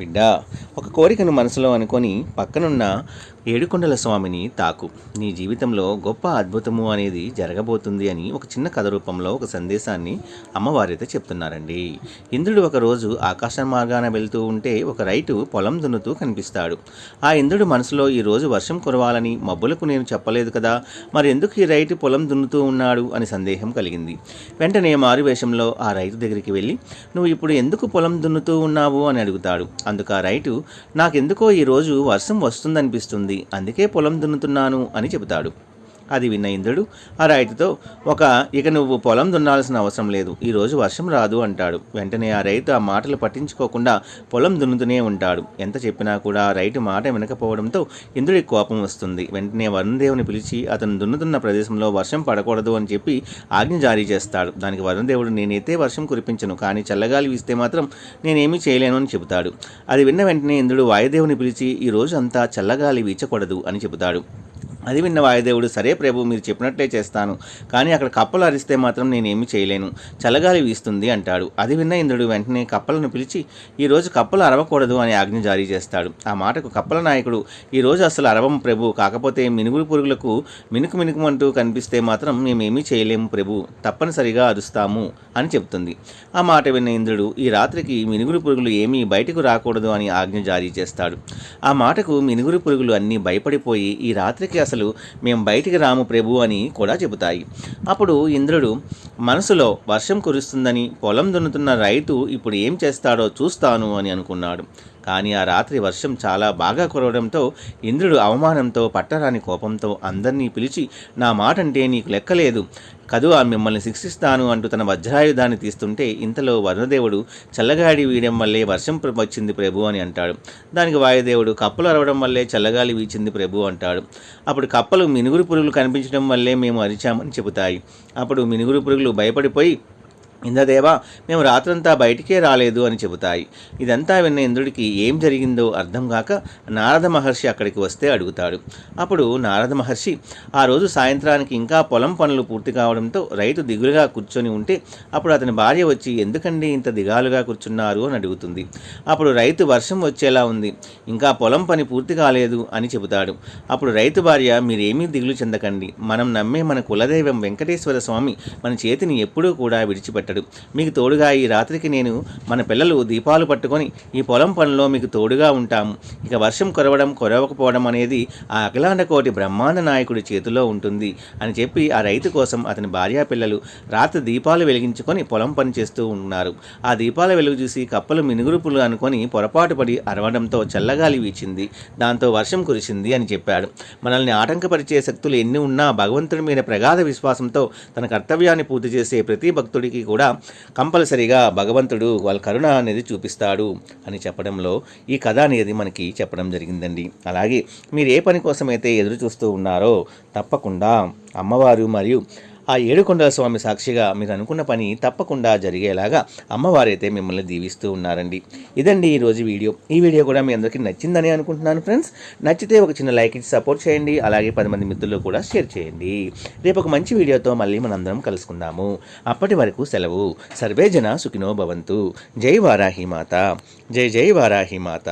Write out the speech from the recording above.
బిడ్డ ఒక కోరికను మనసులో అనుకొని పక్కనున్న ఏడుకొండల స్వామిని తాకు. నీ జీవితంలో గొప్ప అద్భుతము అనేది జరగబోతుంది అని ఒక చిన్న కథ రూపంలో ఒక సందేశాన్ని అమ్మవారితో చెప్తున్నారండి. ఇంద్రుడు ఒకరోజు ఆకాశ మార్గాన వెళ్తూ ఉంటే ఒక రైతు పొలం దున్నుతూ కనిపిస్తాడు. ఆ ఇంద్రుడు మనసులో ఈ రోజు వర్షం కురవాలని మబ్బులకు నేను చెప్పలేదు కదా మరి ఎందుకు ఈ రైతు పొలం దున్నుతూ ఉన్నాడు అని సందేహం కలిగింది. వెంటనే మారువేషంలో ఆ రైతు దగ్గరికి వెళ్ళి నువ్వు ఇప్పుడు ఎందుకు పొలం దున్నుతూ ఉన్నావు? అని అడుగుతాడు. అందుకు ఆ రైటు నాకెందుకో ఈరోజు వర్షం వస్తుందనిపిస్తుంది అందుకే పొలం దున్నుతున్నాను అని చెబుతాడు. అది విన్న ఇంద్రుడు ఆ రైతుతో ఒక ఇక నువ్వు పొలం దున్నాల్సిన అవసరం లేదు ఈరోజు వర్షం రాదు అంటాడు. వెంటనే ఆ రైతు ఆ మాటలు పట్టించుకోకుండా పొలం దున్నుతూనే ఉంటాడు. ఎంత చెప్పినా కూడా ఆ రైతు మాట వినకపోవడంతో ఇంద్రుడికి కోపం వస్తుంది. వెంటనే వరుణదేవుని పిలిచి అతను దున్నుతున్న ప్రదేశంలో వర్షం పడకూడదు అని చెప్పి ఆజ్ఞ జారీ చేస్తాడు. దానికి వరుణదేవుడు నేనైతే వర్షం కురిపించను కానీ చల్లగాలి వీస్తే మాత్రం నేనేమీ చేయలేను అని చెబుతాడు. అది విన్న వెంటనే ఇంద్రుడు వాయుదేవుని పిలిచి ఈ రోజు అంతా చల్లగాలి వీచకూడదు అని చెబుతాడు. అది విన్న వాయుదేవుడు సరే ప్రభు మీరు చెప్పినట్లే చేస్తాను. కానీ అక్కడ కప్పలు అరిస్తే మాత్రం నేనేమి చేయలేను. చల్లగాలి వీస్తుంది అంటాడు. అది విన్న ఇంద్రుడు వెంటనే కప్పలను పిలిచి ఈరోజు కప్పలు అరవకూడదు అని ఆజ్ఞ జారీ చేస్తాడు. ఆ మాటకు కప్పల నాయకుడు ఈరోజు అసలు అరవం ప్రభు కాకపోతే మినుగుడు పురుగులకు మినుకు మినుకుమంటూ కనిపిస్తే మాత్రం మేమేమీ చేయలేము ప్రభు. తప్పనిసరిగా అరుస్తాము అని చెప్తుంది ఆ మాట విన్న ఇంద్రుడు ఈ రాత్రికి మినుగుడు పురుగులు ఏమీ బయటకు రాకూడదు అని ఆజ్ఞ జారీ చేస్తాడు. ఆ మాటకు మినుగురు పురుగులు అన్నీ భయపడిపోయి ఈ రాత్రికి అసలు మేము బయటికి రాము ప్రభు అని కూడా చెబుతాయి. అప్పుడు ఇంద్రుడు మనసులో వర్షం కురుస్తుందని పొలం దున్నుతున్న రైతు ఇప్పుడు ఏం చేస్తాడో చూస్తాను అని అనుకున్నాడు. కానీ ఆ రాత్రి వర్షం చాలా బాగా కురవడంతో ఇంద్రుడు అవమానంతో పట్టరాని కోపంతో అందరినీ పిలిచి నా మాట అంటే నీకు లెక్కలేదు. కదు ఆ మిమ్మల్ని శిక్షిస్తాను అంటూ తన వజ్రాయుధాన్ని తీస్తుంటే ఇంతలో వరుణదేవుడు చల్లగాడి వీయడం వల్లే వర్షం వచ్చింది ప్రభు అని అంటాడు. దానికి వాయుదేవుడు కప్పలు అరవడం వల్లే చల్లగాలి వీచింది ప్రభు అంటాడు. అప్పుడు కప్పలు మినుగురు పురుగులు కనిపించడం వల్లే మేము అరిచామని చెబుతాయి. అప్పుడు మినుగురు పురుగులు భయపడిపోయి ఇంద్రదేవా మేము రాత్రంతా బయటికే రాలేదు అని చెబుతాయి. ఇదంతా విన్న ఇంద్రుడికి ఏం జరిగిందో అర్థం కాక నారద మహర్షి అక్కడికి వస్తే అడుగుతాడు. అప్పుడు నారద మహర్షి ఆ రోజు సాయంత్రానికి ఇంకా పొలం పనులు పూర్తి కావడంతో రైతు దిగులుగా కూర్చొని ఉంటే అప్పుడు అతని భార్య వచ్చి ఎందుకండి ఇంత దిగాలుగా కూర్చున్నారు? అని అడుగుతుంది. అప్పుడు రైతు వర్షం వచ్చేలా ఉంది. ఇంకా పొలం పని పూర్తి కాలేదు అని చెబుతాడు. అప్పుడు రైతు భార్య మీరేమీ దిగులు చెందకండి. మనం నమ్మే మన కులదైవం వెంకటేశ్వర స్వామి మన చేతిని ఎప్పుడూ కూడా విడిచిపెట్టడు మీకు తోడుగా ఈ రాత్రికి నేను మన పిల్లలు దీపాలు పట్టుకొని ఈ పొలం పనిలో మీకు తోడుగా ఉంటాము. ఇక వర్షం కురవడం కురవకపోవడం అనేది ఆ అఖిలాండ కోటి బ్రహ్మాండ నాయకుడి చేతిలో ఉంటుంది అని చెప్పి ఆ రైతు కోసం అతని భార్యా పిల్లలు రాత్రి దీపాలు వెలిగించుకొని పొలం పని చేస్తూ ఉన్నారు. ఆ దీపాల వెలుగు చూసి కప్పలు మినుగురుపులు అనుకొని పొరపాటు పడి అరవడంతో చల్లగాలి వీచింది. దాంతో వర్షం కురిసింది అని చెప్పాడు. మనల్ని ఆటంకపరిచే శక్తులు ఎన్ని ఉన్నా భగవంతుడి మీద ప్రగాఢ విశ్వాసంతో తన కర్తవ్యాన్ని పూర్తి చేసే ప్రతి భక్తుడికి కూడా కూడా కంపల్సరిగా భగవంతుడు వాళ్ళ కరుణ అనేది చూపిస్తాడు అని చెప్పడంలో ఈ కథ అనేది మనకి చెప్పడం జరిగిందండి. అలాగే మీరు ఏ పని కోసమైతే ఎదురు చూస్తూ ఉన్నారో తప్పకుండా అమ్మవారు మరియు ఆ ఏడుకొండల స్వామి సాక్షిగా మీరు అనుకున్న పని తప్పకుండా జరిగేలాగా అమ్మవారైతే మిమ్మల్ని దీవిస్తూ ఉన్నారండి. ఇదండి ఈరోజు వీడియో. ఈ వీడియో కూడా మీ అందరికీ నచ్చిందని అనుకుంటున్నాను ఫ్రెండ్స్. నచ్చితే ఒక చిన్న లైక్ ఇచ్చి సపోర్ట్ చేయండి. అలాగే పది మంది మిత్రులు కూడా షేర్ చేయండి. రేపు ఒక మంచి వీడియోతో మళ్ళీ మనందరం కలుసుకుందాము. అప్పటి వరకు సెలవు. సర్వే జన సుఖినో భవంతు. జై వారాహి మాత. జై జై వారాహి మాత.